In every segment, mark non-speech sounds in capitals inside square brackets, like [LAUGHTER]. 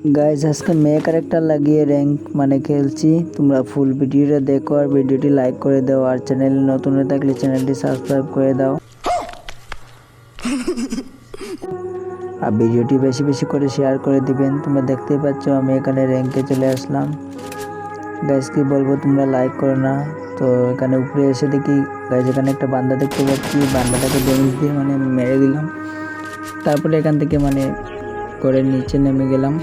Guys আজকে মেয়ে character লাগিয়ে র্যাঙ্ক মানে খেলছি। তোমরা ফুল ভিডিওটা দেখো আর ভিডিওটি লাইক করে দাও আর চ্যানেল নতুন হয়ে থাকলে চ্যানেলটি সাবস্ক্রাইব করে দাও। [LAUGHS] আর ভিডিওটি বেশি বেশি করে শেয়ার করে দিবেন। তোমরা দেখতেই পাচ্ছ আমি এখানে র্যাঙ্কে চলে আসলাম। গাইজ কি বলব তোমরা লাইক করো না। তো এখানে উপরে এসে দেখি গাইজ এখানে একটা বান্দা দেখতে পাচ্ছি। বান্দাটাকে ড্যামেজ দিয়ে মানে মেরে দিলাম। তারপরে এখান থেকে মানে করে নিচে নেমে গেলাম।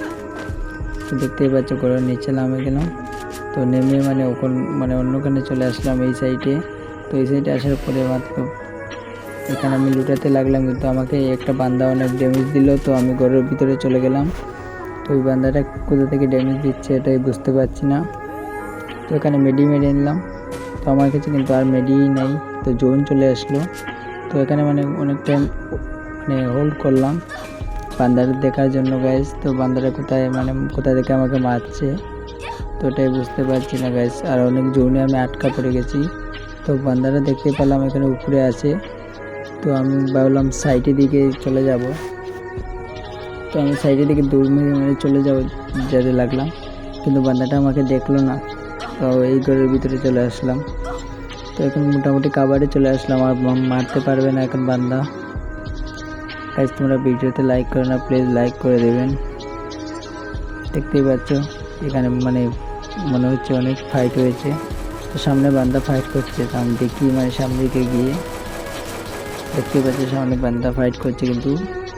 তো দেখতেই পাচ্ছ ঘরের নিচে নামে গেলাম তো নেমে মানে ওখান মানে অন্যখানে চলে আসলাম এই সাইডে তো এই সাইডে আসার পরে মাত্র এখানে আমি লুটাতে লাগলাম, কিন্তু আমাকে একটা বান্দা অনেক ড্যামেজ দিল, তো আমি ঘরের ভিতরে চলে গেলাম। তো ওই বান্দাটা কোথা থেকে ড্যামেজ দিচ্ছে এটাই বুঝতে পারছি না। তো এখানে মেডি মেরে নিলাম। তো আমার কাছে কিন্তু আর মেডি নাই, তো জোন চলে আসলো। তো এখানে মানে অনেক টাইম মানে হোল্ড করলাম। বান্দার দেখার জন্য গাইস তো বান্দারা কোথায় মানে কোথা থেকে আমাকে মারছে? তো ওটাই বুঝতে পারছি না গাইস আর অনেক জোনে আমি আটকা পড়ে গেছি। তো বান্দারা দেখতে পেলাম এখানে উপরে আছে। তো আমি ভাবলাম সাইডের দিকে চলে যাব। তো আমি সাইডের দিকে দৌড় মেরে মেরে চলে যাব, যেতে লাগলাম। কিন্তু বান্দাটা আমাকে দেখল না। তো এই ঘরের ভিতরে চলে আসলাম। তো এখন মোটামুটি কাবারে চলে আসলাম। আর মারতে পারবে না এখন বান্দা। গাইজ তোমরা ভিডিওতে লাইক করে না প্লিজ লাইক করে দেবেন। দেখতেই পাচ্ছ এখানে মানে মনে হচ্ছে অনেক ফাইট হয়েছে। তো সামনে বান্দা ফাইট করছে তো আমি দেখি মানে সামনে দিকে গিয়ে। দেখতে পাচ্ছি সামনে বান্দা ফাইট করছে কিন্তু।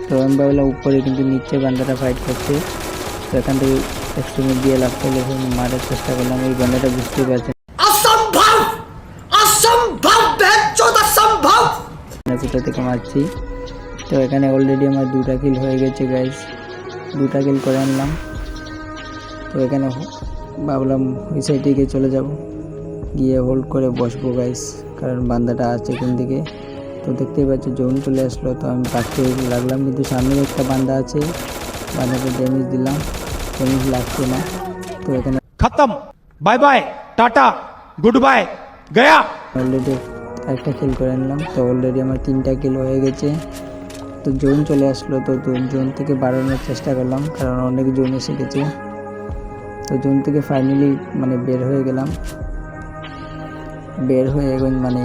তো আমি উপরে কিন্তু নিচে বান্দাটা ফাইট করছে। তো এখান থেকে একসঙ্গে গিয়ে লাভ করলে মারার চেষ্টা করলাম এই বান্দাটা বুঝতে পারছে কোথা থেকে মারছি তো এখানে অলরেডি আমার দুটা কিল হয়ে গেছে গাইস দুটা কিল করে আনলাম। তো এখানে ভাবলাম ওই সাইডে গিয়ে চলে যাব। গিয়ে হোল্ড করে বসবো গাইস কারণ বান্দাটা আছে এখান থেকে। তো দেখতেই পাচ্ছি জোন চলে আসলো। তো আমি পাখতে লাগলাম কিন্তু সামনে একটা বান্দা আছে। বান্দাকে ড্যামেজ দিলাম। ড্যামেজ লাগছে না। তো এখানে খতম। Bye bye tata good bye Gaya. Already একটা কিল করে নিলাম তো অলরেডি আমার তিনটা কিল হয়ে গেছে। তো জোন চলে আসলো, তো জোন থেকে বাড়ানোর চেষ্টা করলাম, কারণ অনেক জোন এসে গেছে। তো জোন থেকে ফাইনালি মানে বের হয়ে গেলাম। বের হয়ে এখন মানে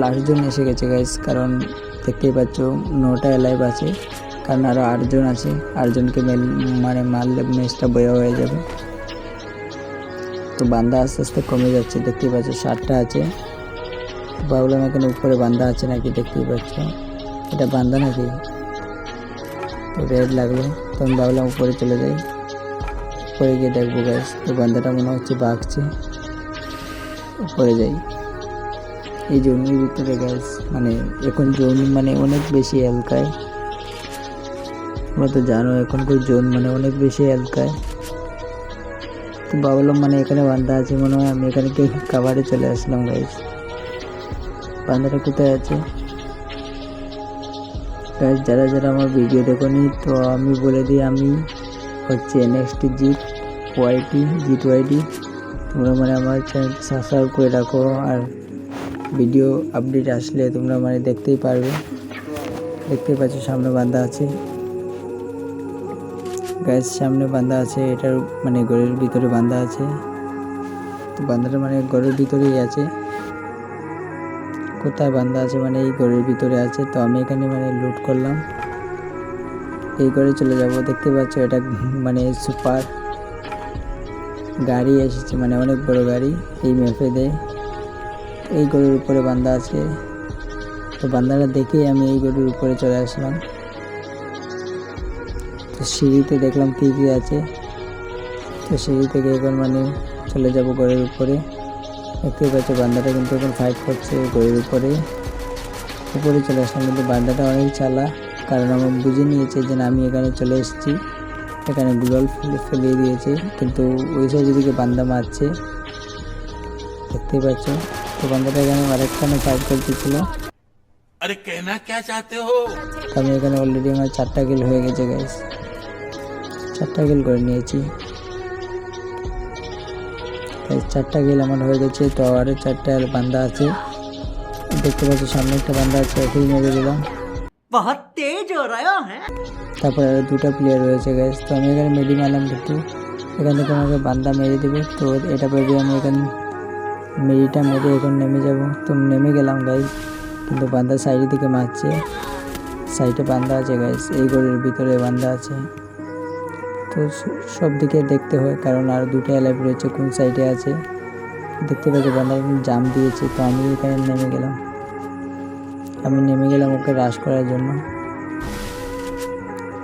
লাস্ট জোন এসে গেছে গাইস কারণ দেখতেই পাচ্ছ নটা লাইভ আছে, কারণ আরও আটজন আছে আটজনকে মেল মানে মারলে ম্যাচটা বয়া হয়ে যাবে। তো বান্দা আস্তে আস্তে কমে যাচ্ছে, দেখতেই পাচ্ছ ষাটটা আছে। ভাবলাম এখানে উপরে বান্দা আছে নাকি, দেখতেই পাচ্ছ। এটা বান্দা নাকি? রেড লাগল। তো আমি ভাবলাম উপরে চলে যাই। উপরে গিয়ে দেখব গ্যাস তো বান্দাটা মনে হচ্ছে বাঘছে। উপরে যাই। এই জমির ভিতরে গ্যাস মানে এখন জমি মানে অনেক বেশি এলাকায়। তোমরা তো জানো, এখনকার জোন মানে অনেক বেশি এলাকায়। তো ভাবলাম মানে এখানে বান্দা আছে মনে হয়, আমি এখানে কাভারে চলে আসলাম গাইস বান্দাটা কোথায় আছে? গাইস যারা যারা আমার ভিডিও দেখোনি, তো আমি বলে দিই, আমি হচ্ছে নেক্সট জিত ওয়াইটি জিত ওয়াইটি তোমরা মানে আমার চ্যানেল সাবস্ক্রাইব করে রাখো আর ভিডিও আপডেট আসলে তোমরা মানে দেখতেই পারবে। দেখতেই পাচ্ছ, সামনে বান্দা আছে। গ্যাস সামনে বান্ধা আছে, এটার মানে ঘরের ভিতরে বান্ধা আছে। তো বান্ধাটা মানে ঘরের ভিতরেই আছে। কোথায় বান্ধা আছে? মানে এই ঘরের ভিতরে আছে। তো আমি এখানে মানে লুট করলাম। এই ঘরে চলে যাব। দেখতে পাচ্ছ এটা মানে সুপার গাড়ি এসেছে। মানে অনেক বড় গাড়ি এই ম্যাপে দেয়। এই গরুর উপরে বান্ধা আছে। তো বান্দাটা দেখেই আমি এই গরুর উপরে চলে আসলাম। তো সিঁড়িতে দেখলাম কী কী আছে। তো সিঁড়ি থেকে এখন মানে চলে যাব ঘরের উপরে। দেখতে পাচ্ছ বান্দাটা কিন্তু এখন ফাইট করছে গরুর উপরে। উপরে চলে আসলাম কিন্তু বান্দাটা অনেক চালা কারণ আমার বুঝে নিয়েছে যে আমি এখানে চলে এসেছি। এখানে গুগল ফেলিয়ে দিয়েছে কিন্তু ওই সাইড দিকে বান্দা মারছে। দেখতেই পাচ্ছ? তো বান্দাটা এখানে আরেকখানে ফাইট করতেছিল। আরে কেনা কে চাতে হো? আমি এখানে অলরেডি আমার চারটা কিল হয়ে গেছে গাইস চারটা কিল করে নিয়েছি। চারটা গেল আমার হয়ে গেছে তো আরও চারটা বান্দা আছে। দেখতে পাচ্ছি সামনে একটা বান্দা আছে ওকেই মেরে দিলাম। তারপরে আরও দুটা প্লেয়ার রয়েছে গ্যাস তো আমি এখানে মেডি মারলাম কিন্তু। এখান থেকে আমাকে বান্দা মেরে দেবে তো এটা ভেবে আমি এখানে মেরিটা মেরে এখন নেমে যাব। তো নেমে গেলাম গাইজ কিন্তু বান্দা সাইডের দিকে মারছে। সাইডে বান্দা আছে গাইজ এই গরের ভিতরে বান্দা আছে। তো সব দিকে দেখতে হয় কারণ আর দুটো অ্যালাইভ রয়েছে কোন সাইডে আছে? দেখতে পাচ্ছি বান্দা জাম দিয়েছে তো আমি এখানে নেমে গেলাম। আমি নেমে গেলাম ওকে রাশ করার জন্য।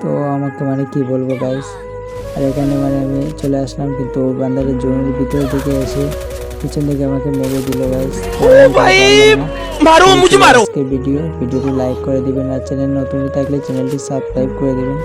তো আমাকে মানে কি বলব গাইস আর এখানে মানে আমি চলে আসলাম কিন্তু ওই বান্দারের জমির ভিতরে থেকে এসে পিছন থেকে আমাকে মেরে দিল গাইস ভাই মারো মুঝে মারো। ভিডিও ভিডিওটি লাইক করে দিবেন আর চ্যানেল নতুন থাকলে চ্যানেলটি সাবস্ক্রাইব করে দিবেন।